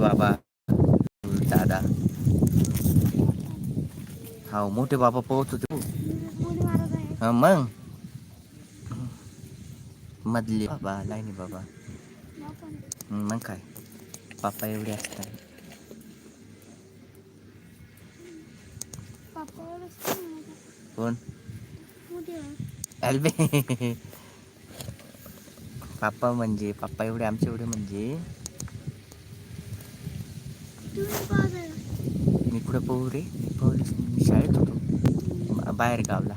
बाबा. दादा. हा मोठे बाबा पोहत होते हो. मग. मधले बाबा लाईनी बाबा. मग काय? बाप्पा एवढे असतात. कोण. अल्बे. पाप्पा म्हणजे पप्पा एवढे आमचे एवढे म्हणजे तुम्ही पाहत आहे का? मी कुठं पोहू रे. मी पोहली मी शाळेत होतो. बाहेर गावला.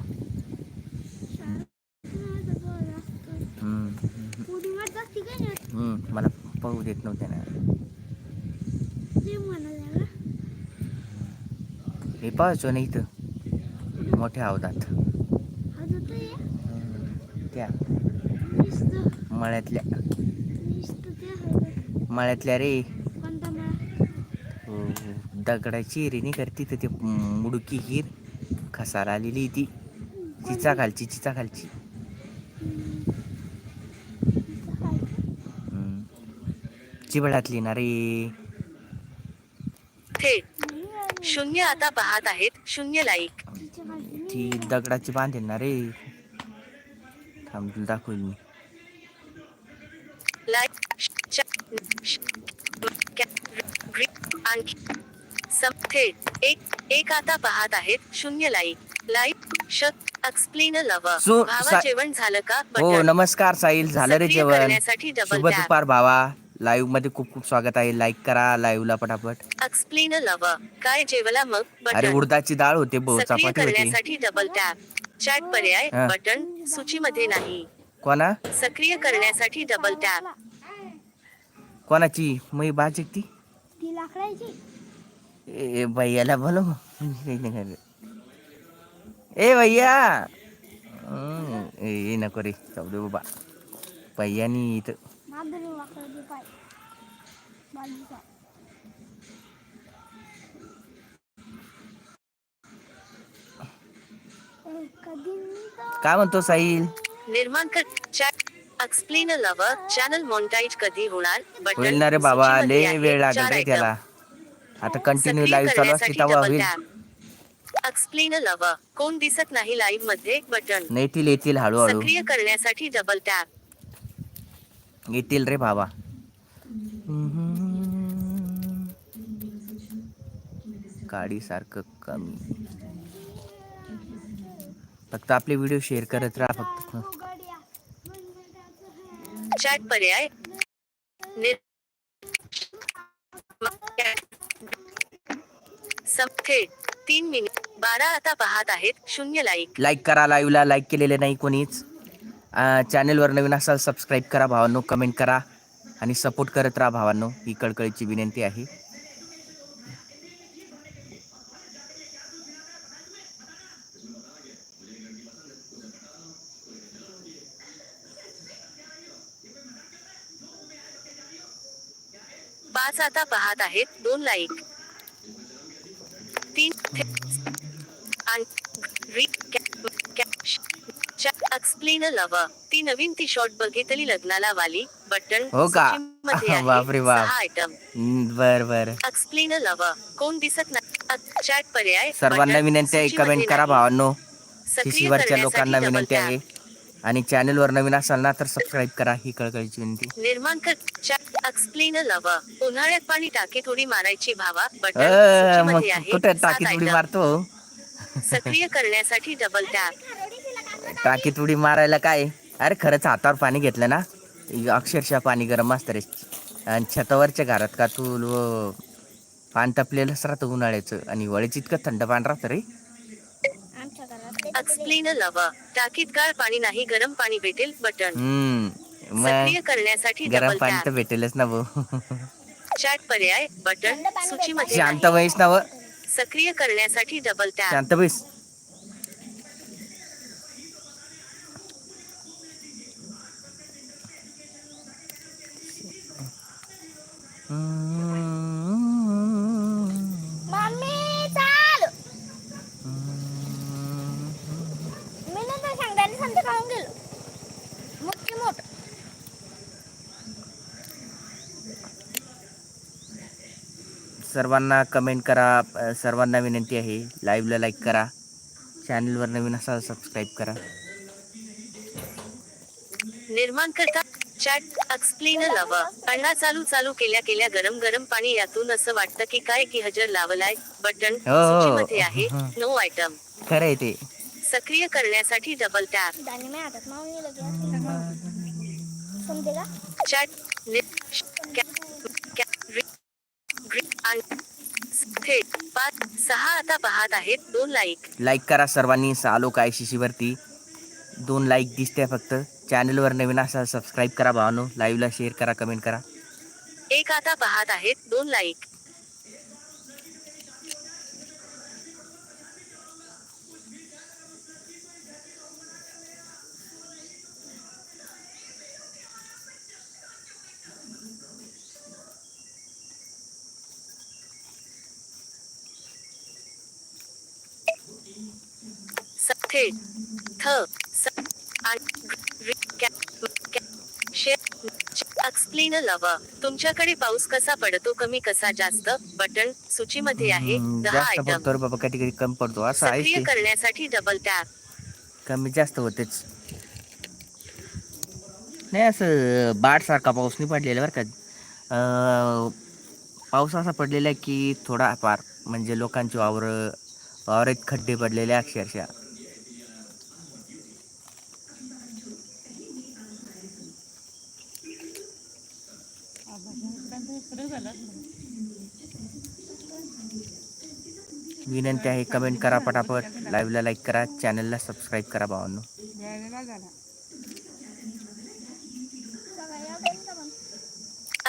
मला पोहू देत नव्हते ना. मी पाहायचो ना इथं. मोठ्या अवधात आता ते त्या मळ्यातल्या. मळ्यातल्या रे. दगडाची रे नाही करते तर ते मुडकी हिर खसारा आलेली ती चिचा खालची चिचा खालची. चिबडातली ना रे. शून्य आता पाहत आहेत शून्य लाईक. ती दगडाची बांधेल ना रे थांब दाखवेल मी लाईक आणखी सम थेट एक एक आता पाहत आहेत. शून्य लाईक. लाईक शत एक्सप्लेन लव सु- भावा सा- जेवण झालं का? हो बटन. नमस्कार साहिल. झालं रे सक्रिय जेवण. करण्यासाठी डबल शुभ टॅप दुपार भावा. लाईव्हमध्ये खूप खूप स्वागत आहे. लाईक करा लाईव्ह ला पटापट. एक्सप्लेन लव काय जेवला मग? अरे बटन उडदाची डाळ होते भाऊ सक्रिय चपाती होती. करण्यासाठी डबल टॅप चॅट पर्याय. हा. बटन सूचीमध्ये नाही. कोणा? सक्रिय करण्यासाठी डबल टॅप कोणाची? मी बाजी ती? ती लाकडाची ए भैयाला बोलो। ए भैया। ए नको रे जाऊ दे बाबा। भैयानी इथं। काय म्हणतो साहिल? निर्माण कर chat explain love channel monetize कधी होणार? होईल ना रे बाबा लय. वेळ लागेल रे. त्याला. आता कंटिन्यू लाईव्ह चालू असते तेव्हा होईल. एक्सप्लेन कोण दिसत नाही लाईव्हमध्ये बटन. येतील येतील हळूहळू. सक्रिय करण्यासाठी डबल टॅप येतील रे बाबा. गाडी सारखं कमी. फक्त आपले व्हिडिओ शेअर करत राहा फक्त. चॅट पर्याय. थेट तीन मिनिट बारा आता पाहत आहेत शून्य लाईक लाईक करा लाईव्हला लाईक केलेले नाही कोणीच. चॅनेलवर नवीन असाल सबस्क्राईब करा भावांनो कमेंट करा. आणि सपोर्ट करत राहा भावांनो ही कळकळीची विनंती आहे. पाच आता पाहत आहेत दोन लाईक तीन एक्सप्लेन लव ती नवीन टी शॉर्ट बघितली लग्नाला वाली. बटन हो का? बापरे बाप. आयटम बर बर. एक्सप्लेन लव कोण दिसत नाही. चॅट पर्याय सर्वांना विनंती आहे कमेंट करा. भावांनो. शिशीवरच्या लोकांना विनंती आहे. आणि चॅनेलवर नवीन असाल ना तर सबस्क्राईब करा. ही कळकळीची विनंती. निर्माण कर. एक्सप्लेन लव उन्हाळ्यात पाणी टाकी थोडी मारायची भावा. बटन अ, मग सूचीमध्ये आहे. कुठे सात टाकीत उडी item. मारतो? सक्रिय करण्यासाठी डबल टॅप टाकीत उडी मारायला काय? अरे खरंच हातावर पाणी घेतलं ना? अक्षरशः पाणी गरम असतं रे. आणि छतावरच्या घरात का तू लो- पान तपलेलंच राहतं उन्हाळ्याचं. आणि वळीच इतकं थंड पाणी राहतं रे. आमच्या घरात एक्सप्लेन लव टाकीत गाळ पाणी नाही गरम पाणी भेटेल बटन. हम्म. सक्रिय करण्यासाठी गरम डबल पाणी तर भेटेलच ना भाऊ. चॅट पर्याय बटन सूचीमध्ये शांत नाही. बैस ना व सक्रिय करण्यासाठी डबल टॅप शांत बैस मम्मी चाल. मी नंतर सांगताना खाऊन गेलो मोठी मोठ सर्वांना कमेंट करा. सर्वांना विनंती आहे. लाईव्हला लाईक करा. चॅनलवर नवीन असाल सबस्क्राईब करा. निर्माण करता चॅट एक्सप्लेन लव. अण्णा चालू चालू केल्या केल्या गरम गरम पाणी यातून असं वाटतं की काय की हजर लावलाय. बटन हो, हो. सूचीमध्ये आहे. नो आयटम खरं आहे ते. सक्रिय करण्यासाठी डबल टॅप दाने थेट पाच सहा आता पाहत आहेत दोन लाईक लाईक करा सर्वांनी आलो काय शिशीवरती दोन लाईक दिसते फक्त. चॅनलवर नवीन असाल सबस्क्राईब करा भावानो. लाईव्हला शेअर करा कमेंट करा. एक आता पाहत आहेत दोन लाईक थ स शे- एक्सप्लेन लव तुमच्याकडे पाऊस कसा पडतो कमी कसा जास्त? बटन सूचीमध्ये आहे. दहा आयटम बाबा कधी कमी पडतो असं आहे सक्रिय करण्यासाठी डबल टॅप कमी जास्त होतेच. नाही असं बाढसारखा पाऊस नाही पडलेला बरं का. पाऊस असा पडलेला आहे की थोडाफार म्हणजे लोकांची वावर वावरात खड्डे पडलेले अक्षरशः. विनंती आहे कमेंट करा पटापट. लाईव्हला लाईक करा चॅनलला सबस्क्राईब करा भावांनो.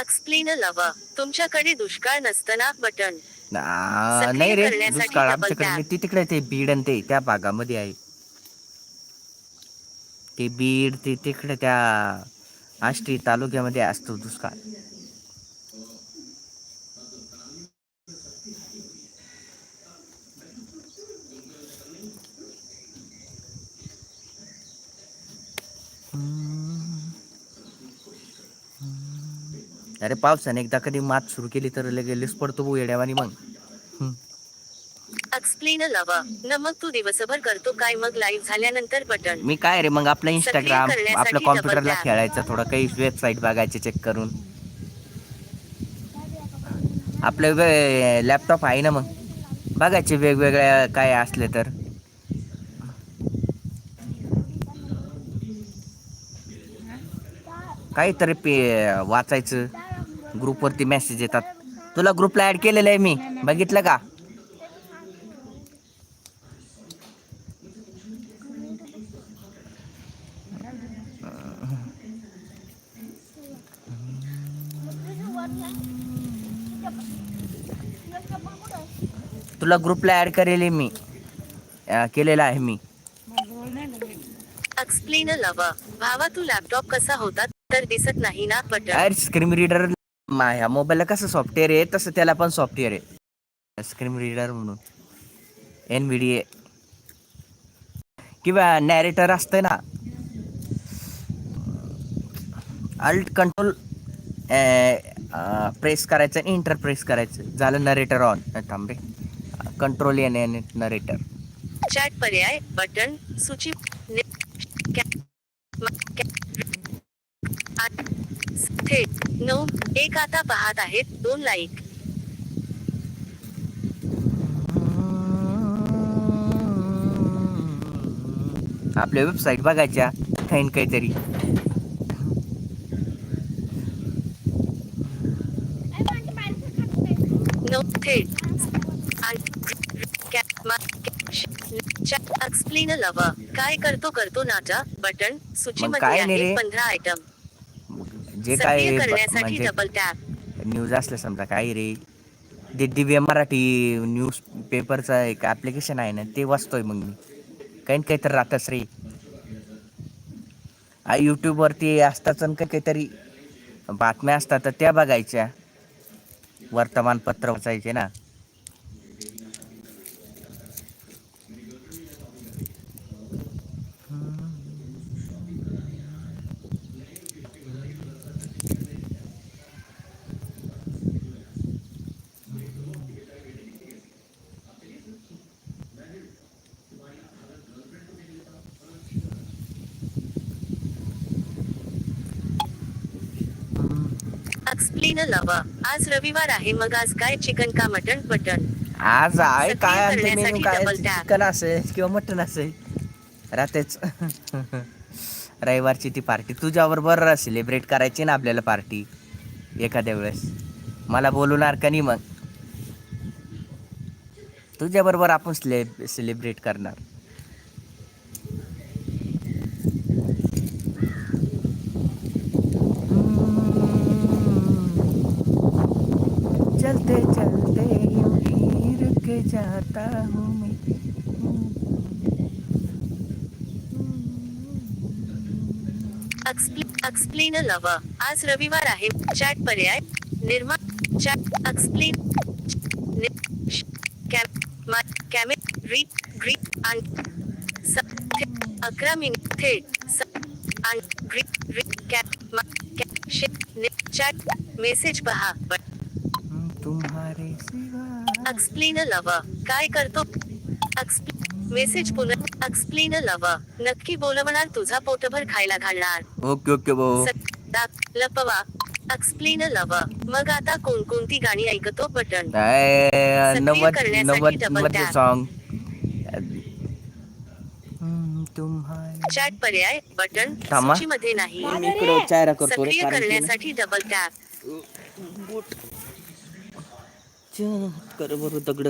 एक्सप्लेन लव तुमच्याकडे दुष्काळ नसताना बटन नाही रे दुष्काळ आमच्याकडे. ते तिकडे ते बीड आणि ते त्या भागामध्ये आहे. ते बीड ते तिकडे त्या आष्टी तालुक्यामध्ये असतो दुष्काळ. अरे पावसाने एकदा कधी मात सुरू केली तर लगेच पडतो भाऊ येड्यावानी मग. हम्म. Explain love. न मग तू दिवसभर करतो काय? मग लाईव्ह झाल्यानंतर बटन मी काय रे मग आपलं इंस्टाग्राम करण्यासाठी आपलं double कॉम्प्युटरला tap. खेळायचं थोडं काही वेबसाईट बघायचे चेक करून. आपलं लॅपटॉप आहे ना मग. बघायचे वेगवेगळ्या काय असले तर. काहीतरी पे वाचायचं. ग्रुपवरती मेसेज येतात. तुला ग्रुपला ऍड केलेलं आहे मी. बघितलं का? तुला ग्रुपला ऍड करेल मी. केलेलं आहे मी. एक्सप्लेन लव भावा तू लॅपटॉप कसा होता? तर दिसत नाही ना बटन. स्क्रीन रीडर ह्या मोबाईलला कसं सॉफ्टवेअर आहे तसं त्याला पण सॉफ्टवेअर आहे. स्क्रीन रीडर म्हणून. एन व्ही डी ए किंवा नॅरेटर असतं ना. अल्ट कंट्रोल प्रेस करायचं आणि इंटर प्रेस करायचं. झालं narrator on थांबे control N N narrator chat पर्याय बटन सूची थेट. नऊ एक आता पाहत आहेत दोन लाईक आपल्या वेबसाईट बघायच्या न काहीतरी. Explain love. काय करतो करतो नाचा? बटन आहे रे. पंधरा आयटम जे काय सक्रिय ब- करण्यासाठी म्हणजे डबल टॅप न्यूज असलं समजा काय रे ते दिव्य मराठी न्यूज पेपरचं एक ॲप्लिकेशन आहे ना ते वाचतोय मग मी. काही न काहीतरी राहतच रे. आ, यूट्यूबवरती असतात आणि काही काहीतरी बातम्या असतात तर त्या बघायच्या. वर्तमानपत्र वाचायचे ना. आज रविवार आहे मग आज काय चिकन का मटन बटन आज आहे काय आणते करण्यासाठी मेनू काय. चिकन असेल किंवा मटन असेल. राहतेच रविवारची ती पार्टी तुझ्याबरोबर सेलिब्रेट करायची ना आपल्याला पार्टी एखाद्या वेळेस. मला बोलवणार का नाही मग? तुझ्याबरोबर आपण स्ले सेलिब्रेट करणार चलते चलते यूं ही रुक जाता हूँ मैं एक्सप्लेन लवा आज रविवार आहे. चॅट पर्याय निर्मा चॅट एक्सप्लेन कॅमे रीड ग्रीट आणि अकरा मिनिट थेट आणि greet read cap chat message पहा एक्सप्लेन लवा काय करतो मेसेज पुन्हा एक्सप्लेन लवा. नक्की बोलवणार तुझा पोटभर खायला घालणार. ओके ओके भाऊ. लपवा. एक्सप्लेन लवा. मग आता कोणकोणती गाणी ऐकतो बटन. नव्वदमध्ये. सॉन्ग चॅट पर्याय बटन थांबा. सूचीमध्ये नाही. सक्रिय करण्यासाठी डबल टॅप कर बरं दगड.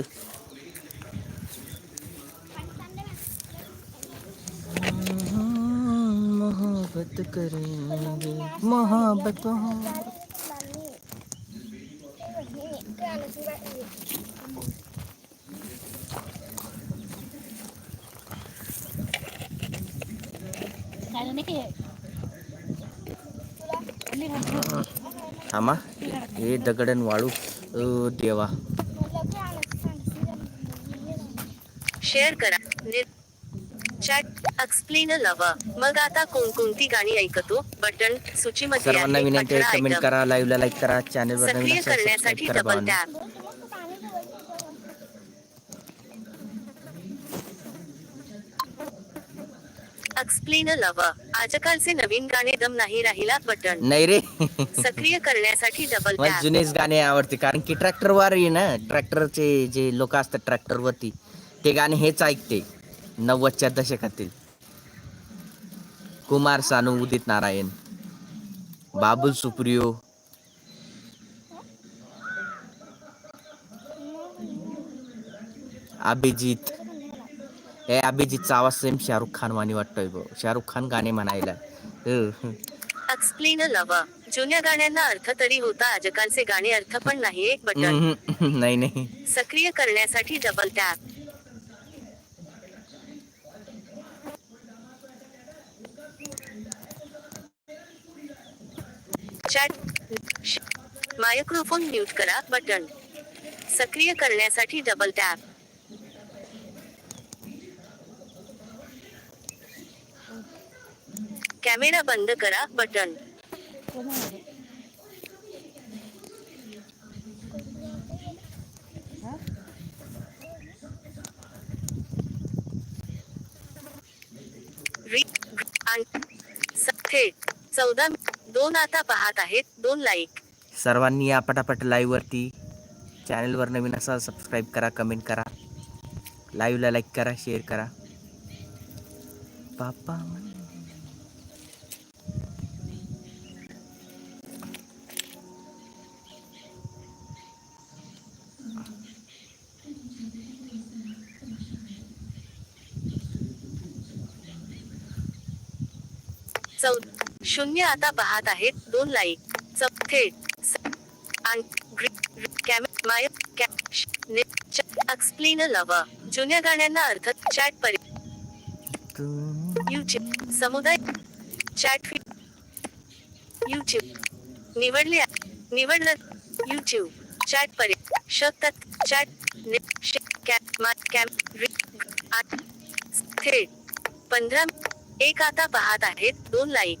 मोहब्बत करेंगे। मोहब्बत थांबा हे दगडन वाळू देवा. शेअर करा. चॅट एक्सप्लेन लवा. मग आता कोणकोणती गाणी ऐकतो? बटन सूचीमध्ये सर्वांना. विनंती आहे कमेंट. करा लाईव्हला लाईक करा चॅनलवर नवीन सक्रिय करण्यासाठी करा डबल. टॅप एक्सप्लेन लवा. आजकालचे नवीन गाणे दम नाही राहिला बटन. नाही रे. सक्रिय करण्यासाठी डबल मला टॅप जुनेच गाणे आवडते कारण की ट्रॅक्टरवर आहे ना ट्रॅक्टरचे जे लोक असतात ट्रॅक्टरवरती ते गाणे हेच ऐकते. नव्वदच्या दशकातील कुमार सानू उदित नारायण बाबुल सुप्रियो अभिजित हे अभिजितचा आवाज सेम शाहरुख खान वाणी वाटतोय भाऊ शाहरुख खान गाणे म्हणायला. अह. एक्सप्लेन लवा जुन्या गाण्यांना अर्थ तरी होता आजकालचे गाणे अर्थ पण नाही एक बटन. नाही नाही. सक्रिय करण्यासाठी double tap chat microphone mute करा बटन. सक्रिय करण्यासाठी डबल टॅप. कॅमेरा बंद करा बटन. आणि थेट. चौदा दोन आता पाहत आहेत दोन लाईक सर्वांनी या पटापट लाईव्हवरती चॅनलवर नवीन असा सबस्क्राईब करा कमेंट करा. लाईव्हला लाईक करा शेअर करा. पापा शून्य आता पाहत आहेत. दोन लाईक चप थेट स- आणि माय एक्सप्लेन जुन्या गाण्यांना अर्थ चॅट परि युट्यूब समुदाय चॅट फीड युट्यूब निवडले निवडलं युट्यूब चॅट परि शकतात चॅट ने- श- कॅम आ- थेट पंधरा एक आता पाहत आहेत. दोन लाईक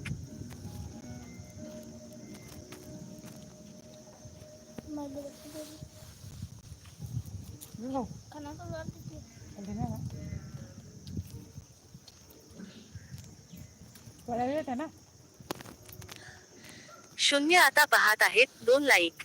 शून्य आता पाहत आहेत दोन लाईक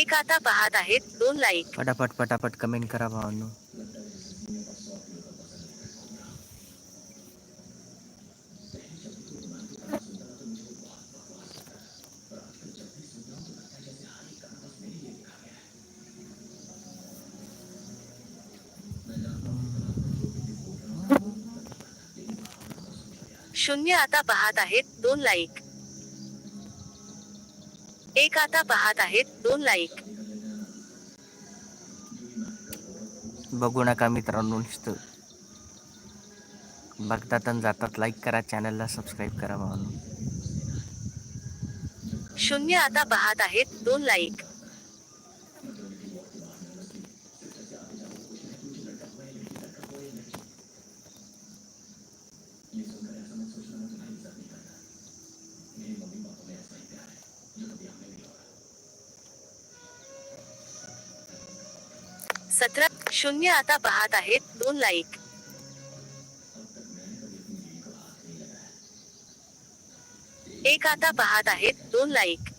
एक आता पाहत आहेत दोन लाईक पटापट पटापट कमेंट करा भावांनो. शून्य आता पाहत आहेत दोन लाईक एक आता पाहत आहेत दोन लाईक बघू नका मित्रांनो नुसतं बघतात आणि जातात. लाईक करा चॅनलला सबस्क्राईब करा भावांनो. शून्य आता पाहत आहेत दोन लाईक शून्य आता पाहत आहेत. दोन लाईक एक आता पाहत आहेत. दोन लाईक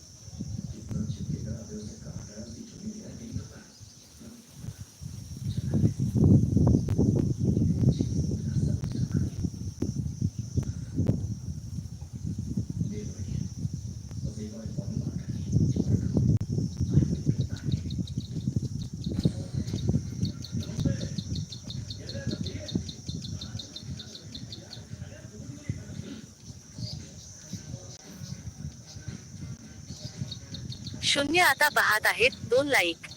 शून्य आता पाहत आहेत. दोन लाईक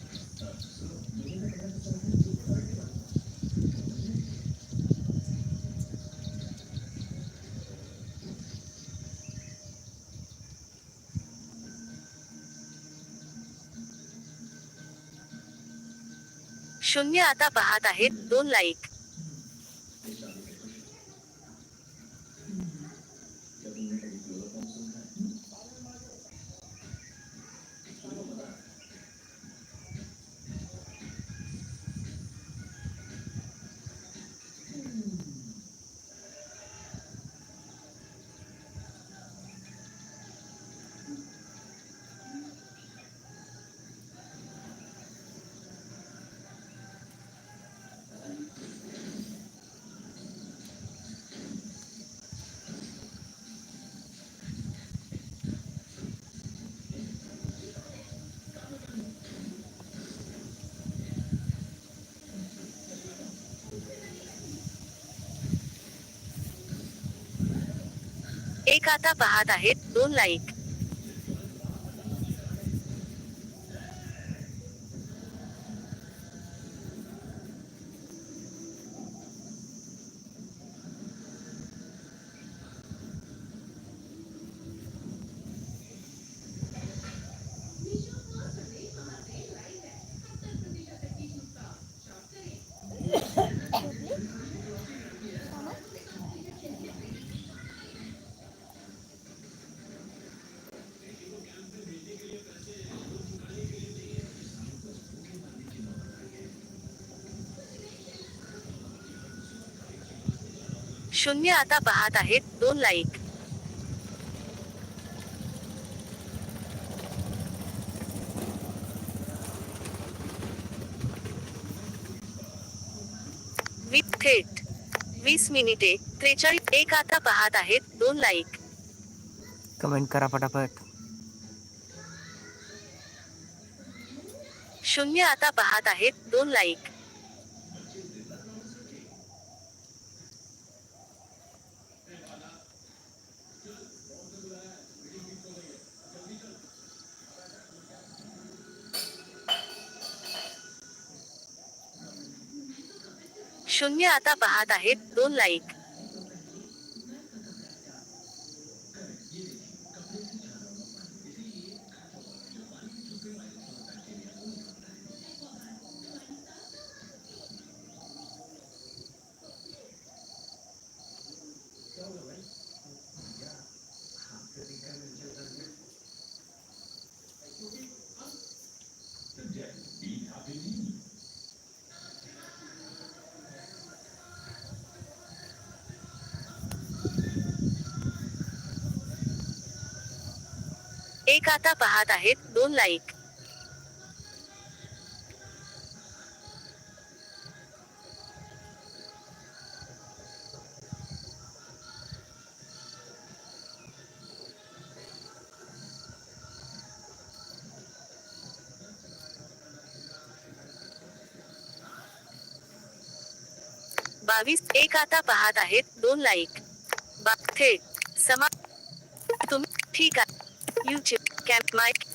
शून्य आता पाहत आहेत. दोन लाईक एक आता पाहत आहेत दोन लाईक शून्य आता पाहत आहेत. दोन लाईक. थेट. वीस मिनिटे. त्रेचाळीस एक आता पाहत आहेत. दोन लाईक. कमेंट करा फटाफट शून्य आता पाहत आहेत. दोन लाईक. शून्य आता पाहत आहेत दोन लाईक एक आता पाहत आहेत दोन लाईक. बावीस एक आता पाहत आहेत दोन लाईक. थेट समा तुम्ही ठीक आहे. YouTube Mike.